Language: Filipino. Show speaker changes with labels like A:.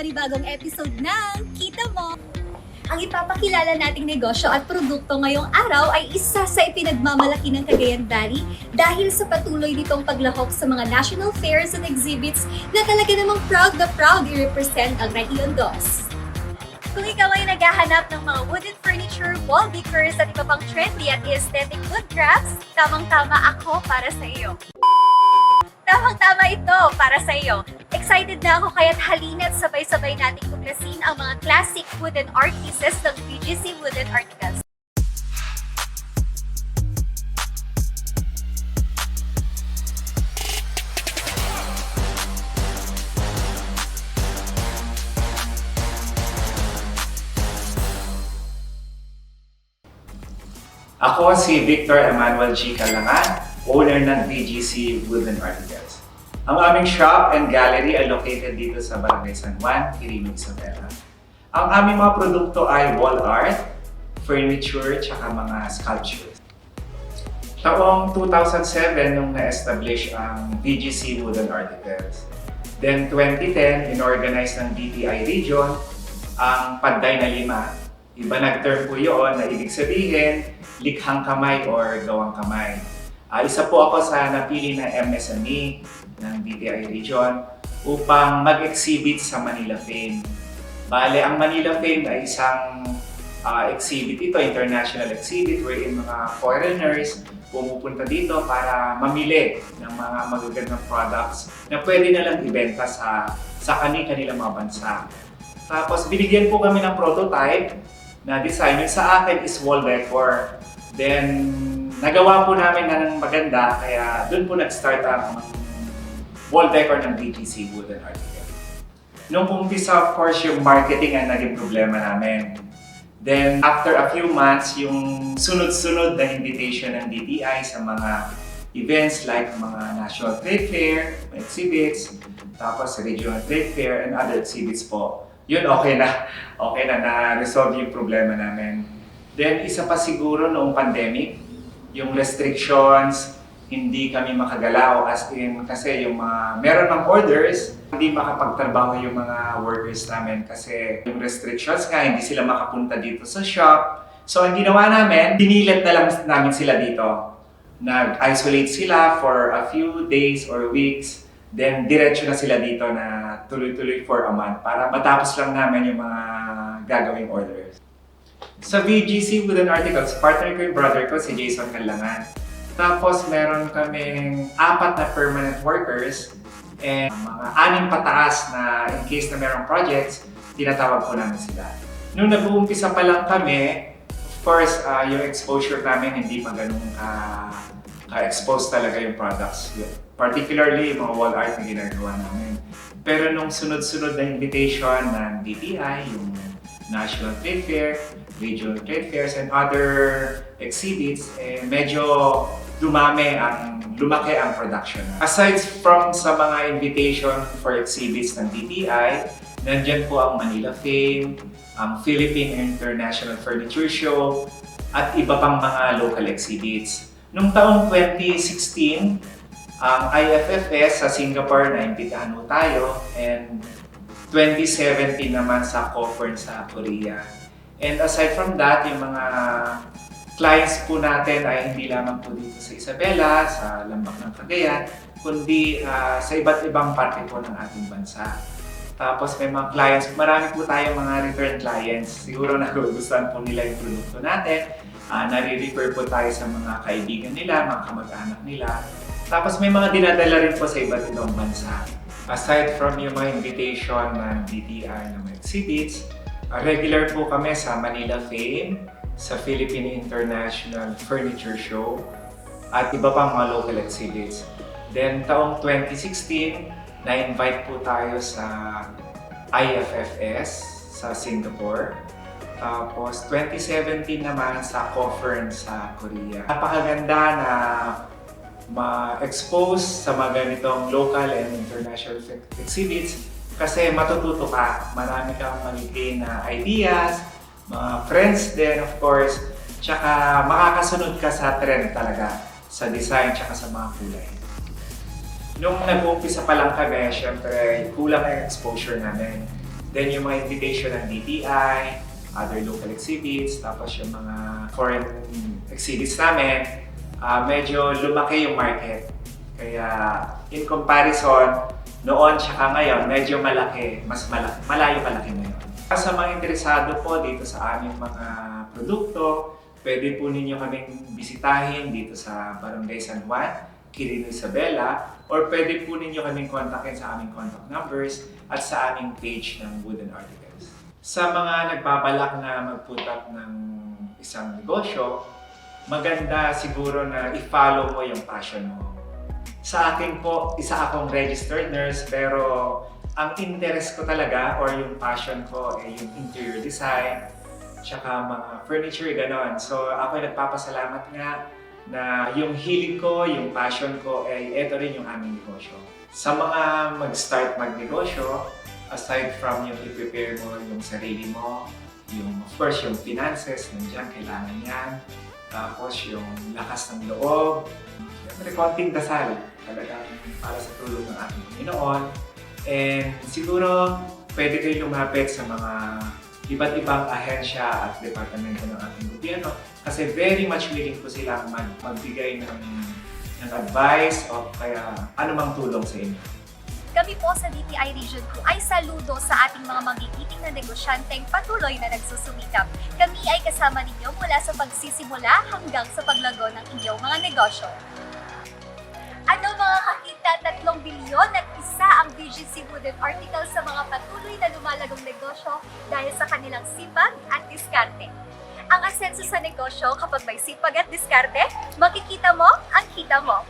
A: panibagong episode ng Kita Mo! Ang ipapakilala nating negosyo at produkto ngayong araw ay isa sa ipinagmamalaki ng Cagayan Valley dahil sa patuloy nitong paglahok sa mga national fairs and exhibits na talaga namang proud na proud i-represent ang Region Dos. Kung ikaw ay naghahanap ng mga wooden furniture, wall decors at iba pang trendy at aesthetic wood crafts, tamang-tama ako para sa iyo. Tamang-tama ito para sa iyo. Excited na ako kaya't halina't sabay-sabay nating tuklasin ang mga classic wooden art pieces ng BGC Wooden Articals.
B: Ako si Victor Emmanuel G. Calangan, owner ng BGC Wooden Articles. Ang aming shop and gallery ay located dito sa Barangay San Juan, Quirino, Isabela. Ang aming mga produkto ay wall art, furniture, tsaka mga sculptures. Taong 2007 nung na-establish ang BGC Wooden Articles. Then 2010, inorganize ng DTI Region ang Panday na Lima. Iba nag-term po yun na ibig sabihin, likhang kamay or gawang kamay. Ah, isa po ako sa napili na MSME ng DTI Region upang mag-exhibit sa Manila Fame. Bale, ang Manila Fame ay isang ah, exhibit ito, international exhibit wherein mga foreigners pumupunta dito para mamili ng mga magagandang products na pwede na lang ibenta sa sa kani-kanilang mga bansa. Tapos binigyan po kami ng prototype na design. Sa akin is wall decor. Then, nagawa po namin na ng maganda, kaya doon po nag-start ang wall decor ng BTC Wooden Article. Nung umpisa, of course, yung marketing ang naging problema namin. Then, after a few months, yung sunod-sunod na invitation ng DTI sa mga events like mga National Trade Fair, exhibits, tapos Regional Trade Fair, and other exhibits po. Yun, okay na. Okay na, na-resolve yung problema namin. Then, isa pa siguro noong pandemic, yung restrictions, hindi kami makagalaw as in kasi yung mga meron ng orders, hindi makapagtrabaho yung mga workers namin kasi yung restrictions nga, hindi sila makapunta dito sa shop. So, ang ginawa namin, dinilit na lang namin sila dito. Nag-isolate sila for a few days or weeks. Then, diretso na sila dito na tuloy-tuloy for a month para matapos lang namin yung mga gagawing orders. Sa VGC Wooden Articles, partner ko yung brother ko, si Jason Calangan. Tapos meron kaming apat na permanent workers and mga anim pataas na in case na merong projects, tinatawag po namin sila. Nung nag-uumpisa pa lang kami, of course, ah, yung exposure namin hindi pa ganun ka, ka-expose talaga yung products. Particularly yung mga wall art na ginagawa namin. Pero nung sunod-sunod na invitation ng DTI, yung National Trade Fair, Regional Trade Fairs, and other exhibits, eh, medyo dumami ang, lumaki ang production. Aside from sa mga invitation for exhibits ng DTI, nandyan po ang Manila Fame, ang Philippine International Furniture Show, at iba pang mga local exhibits. Noong taong 2016, ang IFFS sa Singapore na imbitahan mo tayo and 2017 naman sa Cofern sa Korea. And aside from that, yung mga clients po natin ay hindi lamang po dito sa Isabela, sa Lambak ng Cagayan, kundi ah, sa iba't ibang parte po ng ating bansa. Tapos may mga clients, marami po tayong mga return clients. Siguro nagugustuhan po nila yung produkto natin. Uh, nare-refer po tayo sa mga kaibigan nila, mga kamag-anak nila. Tapos may mga dinadala rin po sa iba't ibang bansa. Aside from yung mga invitation ng na mga exhibits, uh, regular po kami sa Manila Fame, sa Philippine International Furniture Show, at iba pang mga local exhibits. Then taong 2016, na-invite po tayo sa IFFS sa Singapore. Tapos 2017 naman sa Cofern sa Korea. Napakaganda na ma-expose sa mga ganitong local and international exhibits kasi matututo ka. Marami kang magiging na ideas, mga friends din of course, tsaka makakasunod ka sa trend talaga sa design tsaka sa mga kulay. Nung nag-uumpisa pa lang kami, syempre kulang ang exposure namin. Then yung mga invitation ng DTI, other local exhibits, tapos yung mga foreign exhibits namin, ah, medyo lumaki yung market. Kaya in comparison, noon tsaka ngayon, medyo malaki, mas malaki, malayo malaki ngayon. Sa mga interesado po dito sa aming mga produkto, pwede po ninyo kaming bisitahin dito sa Barangay San Juan, Quirino Isabela, or pwede po ninyo kaming kontakin sa aming contact numbers at sa aming page ng Wooden Articles. Sa mga nagbabalak na mag-put up ng isang negosyo, maganda siguro na i-follow mo yung passion mo. Sa akin po, isa akong registered nurse pero ang interest ko talaga or yung passion ko ay yung interior design, tsaka mga furniture, ganon. So ako ay nagpapasalamat nga na yung hilig ko, yung passion ko ay ito rin yung aming negosyo. Sa mga mag-start magnegosyo, aside from yung i-prepare mo yung sarili mo, yung of course yung finances, nandiyan, kailangan yan. Tapos yung lakas ng loob, Siyempre, konting dasal talagang para sa tulong ng ating Panginoon. And siguro, pwede kayo lumapit sa mga iba't ibang ahensya at departamento ng ating gobyerno kasi very much willing po silang mag magbigay ng, ng advice o kaya anumang tulong sa inyo.
A: Kami po sa DTI Region 2 ay saludo sa ating mga magigiting na negosyanteng patuloy na nagsusumikap. Kami ay kasama ninyo mula sa pagsisimula hanggang sa paglago ng inyong mga negosyo. Ano mga kakita, tatlong bilyon at isa ang BGC Wooden Article sa mga patuloy na lumalagong negosyo dahil sa kanilang sipag at diskarte. Ang asenso sa negosyo kapag may sipag at diskarte, makikita mo ang kita mo.